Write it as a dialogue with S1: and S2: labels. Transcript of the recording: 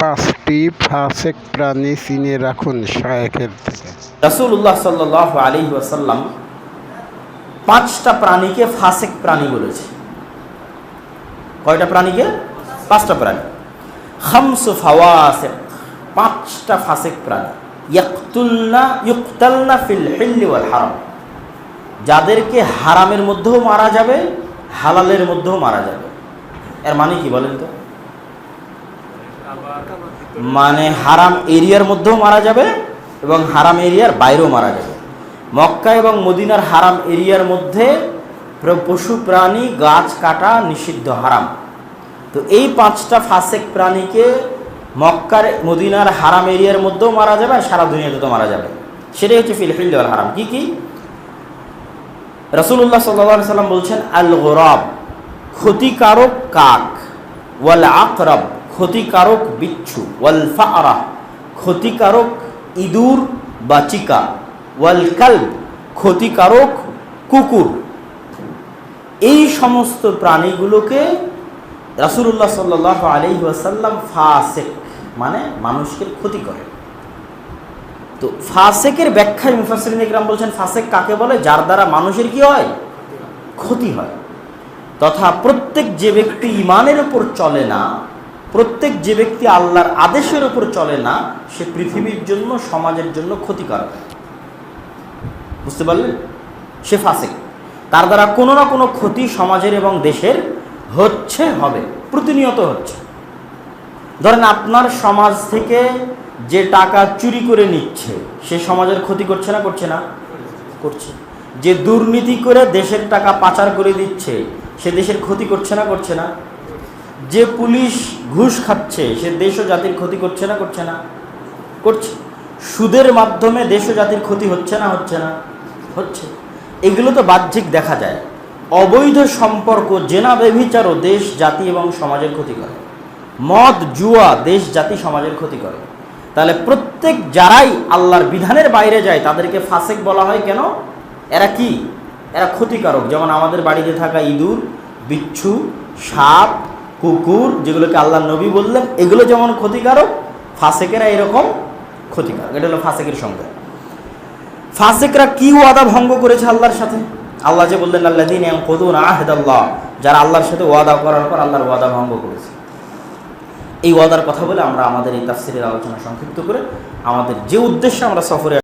S1: পাঁচটি ফাসেক প্রাণী চিনে রাখুন শায়েখের থেকে
S2: রাসূলুল্লাহ সাল্লাহ আলী ওয়াসাল্লাম পাঁচটা প্রাণীকে ফাসেক প্রাণী বলেছে। কয়টা প্রাণীকে? পাঁচটা প্রাণী। খামসু ফাওয়াসেক, পাঁচটা ফাসেক প্রাণী। ইয়াকতুলনা, ইউকতালনা ফিল হিল্লি হারাম। যাদেরকে হারামের মধ্যেও মারা যাবে, হালালের মধ্যেও মারা যাবে। এর মানে কি বলেন তো? মানে হারাম এরিয়ার মধ্যেও মারা যাবে এবং হারাম এরিয়ার বাইরেও মারা যাবে। মক্কা এবং মদিনার হারাম এরিয়ার মধ্যে পশু, প্রাণী, গাছ কাটা নিষিদ্ধ, হারাম। তো এই পাঁচটা ফাসেক প্রাণীকে মক্কার, মদিনার হারাম এরিয়ার মধ্যেও মারা যাবে আর সারা দুনিয়াতে তো মারা যাবে। সেটাই হচ্ছে ফিলফিল হারাম। কি কি? রসুল্লাহ সাল্লাহ সাল্লাম বলছেন আল গোরব ক্ষতিকারক কাক ওয়াল আকরব ক্ষতিকারক বিচ্ছু, ওয়াল ফারা ক্ষতিকারক ইঁদুর বা চিকা, ওয়াল ক্ষতিকারক কুকুর। এই সমস্ত প্রাণীগুলোকে রাসুল্লাহ সাল্লাহ আলি ওয়াসাল্লাম ফাসেক মানে মানুষকে ক্ষতি করে। তো ফাসেকের ব্যাখ্যায় মুফাসরিন ইকরাম বলছেন, ফাসেক কাকে বলে? যার দ্বারা মানুষের কি হয়? ক্ষতি হয়। তথা প্রত্যেক যে ব্যক্তি ইমানের উপর চলে না প্রত্যেক যে ব্যক্তি আল্লাহর আদেশের উপর চলে না, সে পৃথিবীর জন্য, সমাজের জন্য ক্ষতিকারক। বুঝতে পারলেন? সে ফাসেক। তার দ্বারা কোনো না কোনো ক্ষতি সমাজের এবং দেশের হচ্ছে, হবে, প্রতিনিয়ত হচ্ছে। ধরেন আপনার সমাজ থেকে যে টাকা চুরি করে নিচ্ছে, সে সমাজের ক্ষতি করছে না করছে না? করছে। যে দুর্নীতি করে দেশের টাকা পাচার করে দিচ্ছে, সে দেশের ক্ষতি করছে না করছে না? যে পুলিশ ঘুষ খাচ্ছে, সে দেশ ও জাতির ক্ষতি করছে না করছে না। করছে। সুদের মাধ্যমে দেশ ও জাতির ক্ষতি হচ্ছে না হচ্ছে না, হচ্ছে। এগুলো তো বাহ্যিক দেখা যায়। অবৈধ সম্পর্ক, জেনা ব্যভিচারও দেশ, জাতি এবং সমাজের ক্ষতি করে। মদ, জুয়া, দেশ, জাতি, সমাজের ক্ষতি করে। তাহলে প্রত্যেক যারাই আল্লাহর বিধানের বাইরে যায়, তাদেরকে ফাসেক বলা হয় কেন? এরা কি? এরা ক্ষতিকারক। যেমন আমাদের বাড়িতে থাকা ইঁদুর, বিচ্ছু, সাপ কুকুর যেগুলোকে আল্লাহ নবী বললেন, এগুলো যেমন ক্ষতিকারক, ফাসেকেরা এরকম ক্ষতিকারক। এটা হলো ফাসেকের সংজ্ঞা। ফাসেকরা কি ওয়াদা ভঙ্গ করেছে আল্লাহর সাথে? আল্লাহ যে বললেন আল্লাহ দিন কদুন আহদাল্লাহ যারা আল্লাহর সাথে ওয়াদা করার পর আল্লাহর ওয়াদা ভঙ্গ করেছে। এই ওয়াদার কথা বলে আমরা আমাদের এই তাফসিরের আলোচনা সংক্ষিপ্ত করে আমাদের যে উদ্দেশ্যে আমরা সফরে